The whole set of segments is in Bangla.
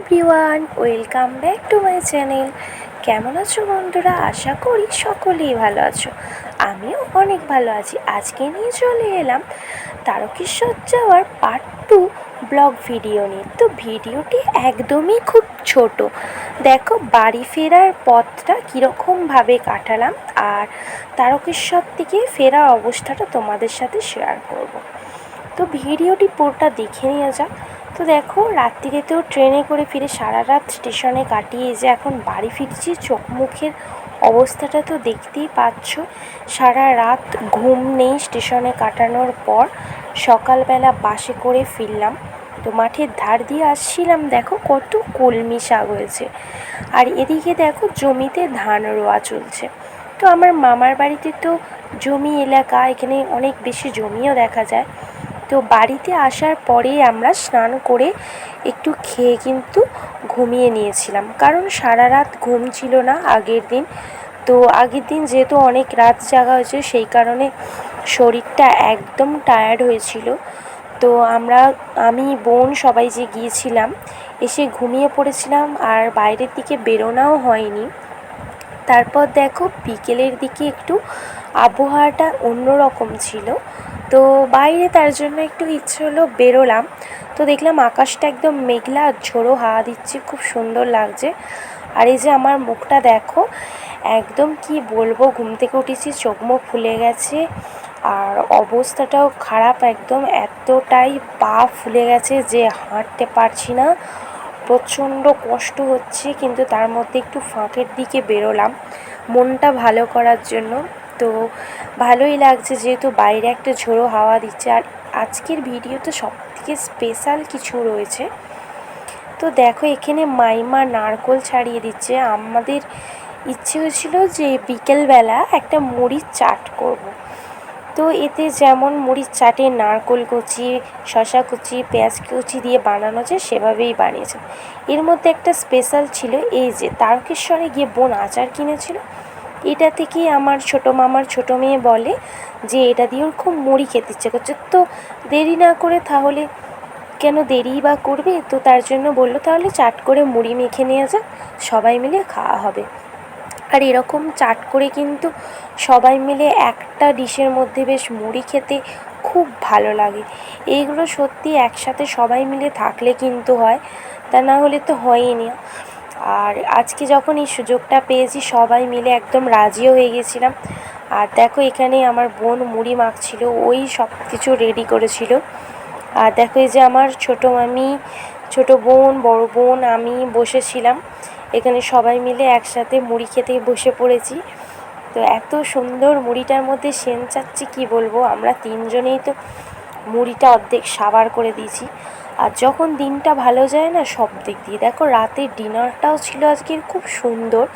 Everyone, welcome back to my channel. কেমন আছো বন্ধুরা? আশা করি সকলেই ভালো আছো। আমিও অনেক ভালো আছি। আজকে নিয়ে চলে এলাম তারকেশ্বর যাওয়ার পার্ট টু ব্লগ ভিডিও নিয়ে। তো ভিডিওটি একদমই খুব ছোট। দেখো, বাড়ি ফেরার পথটা কীরকমভাবে কাটালাম আর তারকেশ্বর থেকে ফেরার অবস্থাটা তোমাদের সাথে শেয়ার করব। তো ভিডিওটি পুরোটা দেখে নিয়ে যাক। তো দেখো রাত্রিতে রাত্রিরেতেও ট্রেনে করে ফিরে সারা রাত স্টেশনে কাটিয়ে যে এখন বাড়ি ফিরছি। চোখ মুখের অবস্থাটা তো দেখতেই পাচ্ছ। সারা রাত ঘুম নেই স্টেশনে কাটানোর পর। সকালবেলা বাসে করে ফিরলাম। তো মাঠের ধার দিয়ে আসছিলাম, দেখো কত কলমি শাক হয়েছে। আর এদিকে দেখো জমিতে ধান রোয়া চলছে। তো আমার মামার বাড়িতে তো জমি এলাকা, এখানে অনেক বেশি জমিও দেখা যায়। তো বাড়িতে আসার পরেই আমরা স্নান করে একটু খেয়ে কিন্তু ঘুমিয়ে নিয়েছিলাম। কারণ সারা রাত ঘুম ছিল না আগের দিন। তো আগের দিন যেহেতু অনেক রাত জাগা হয়েছে, সেই কারণে শরীরটা একদম টায়ার্ড হয়েছিল। তো আমরা, আমি, বোন সবাই যে গিয়েছিলাম, এসে ঘুমিয়ে পড়েছিলাম আর বাইরের দিকে বেরোনাও হয়নি। তারপর দেখো বিকেলের দিকে একটু আবহাওয়াটা অন্যরকম ছিল। তো বাইরে তার জন্য একটু ইচ্ছে হলো বেরোলাম। তো দেখলাম আকাশটা একদম মেঘলা আর ঝোড়ো হাওয়া দিচ্ছে, খুব সুন্দর লাগছে। আর এই যে আমার মুখটা দেখো, একদম কি বলব, ঘুম থেকে উঠেছি, চোখ মুখ ফুলে গেছে আর অবস্থাটাও খারাপ একদম, এতটাই পা ফুলে গেছে যে হাঁটতে পারছি না। প্রচণ্ড কষ্ট হচ্ছে, কিন্তু তার মধ্যে একটু ফাঁকের দিকে বেরোলাম, মনটা ভালো করার জন্য। তো ভালোই লাগছে যেহেতু বাইরে একটা ঝোড়ো হাওয়া দিচ্ছে। আর আজকের ভিডিওতে সব থেকে স্পেশাল কিছু রয়েছে। তো দেখো, এখানে মাইমা নারকোল ছাড়িয়ে দিচ্ছে। আমাদের ইচ্ছে হয়েছিল যে বিকেলবেলা একটা মুড়ির চাট করব। তো এতে যেমন মুড়ির চাটে নারকোল কুচি শশা কুচি, পেঁয়াজ কুচি দিয়ে বানানো যায়, সেভাবেই বানিয়েছে। এর মধ্যে একটা স্পেশাল ছিল, এই যে তারকেশ্বরে গিয়ে বোন আচার কিনেছিল। এটা থেকেই আমার ছোটো মামার ছোটো মেয়ে বলে যে এটা দিয়ে ওর খুব মুড়ি খেতে ইচ্ছে করছে। তো দেরি না করে তাহলে কেন দেরি বা করবে? তো তার জন্য বলল, তাহলে চাট করে মুড়ি মেখে নিয়ে যা, সবাই মিলে খাওয়া হবে। আর এরকম চাট করে কিন্তু সবাই মিলে একটা ডিশের মধ্যে বেশ মুড়ি খেতে খুব ভালো লাগে। এইগুলো সত্যি একসাথে সবাই মিলে থাকলে কিন্তু হয়, তা না হলে তো হয়ই না। আর আজকে যখন এই সুযোগটা পেয়েছি, সবাই মিলে একদম রাজিও হয়ে গেছিলাম। আর দেখো, এখানে আমার বোন মুড়ি মাখছিল, ওই সব কিছু রেডি করেছিল। আর দেখো, এই যে আমার ছোটো মামি, ছোটো বোন, বড় বোন, আমি বসেছিলাম। এখানে সবাই মিলে একসাথে মুড়ি খেতে বসে পড়েছি। তো এত সুন্দর মুড়িটার মধ্যে সেন চাচ্ছি, কী বলব? আমরা তিনজনেই তো মুড়িটা অর্ধেক সাবার করে দিয়েছি। আর যখন দিনটা ভালো যায় না, সব দিক দিয়ে। দেখো, রাতের ডিনারটাও ছিল আজকের খুব সুন্দর।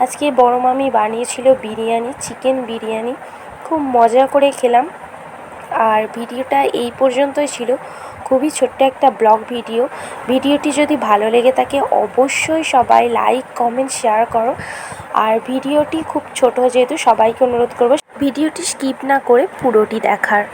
আজকে বড় মামি বানিয়েছিল বিরিয়ানি, চিকেন বিরিয়ানি। খুব মজা করে খেলাম। আর ভিডিওটা এই পর্যন্তই ছিল। খুবই ছোট্ট একটা ব্লগ ভিডিও। ভিডিওটি যদি ভালো লেগে থাকে, অবশ্যই সবাই লাইক, কমেন্ট, শেয়ার করো। আর ভিডিওটি খুব ছোট, যেহেতু সবাইকে অনুরোধ করব, ভিডিওটি স্কিপ না করে পুরোটি দেখার।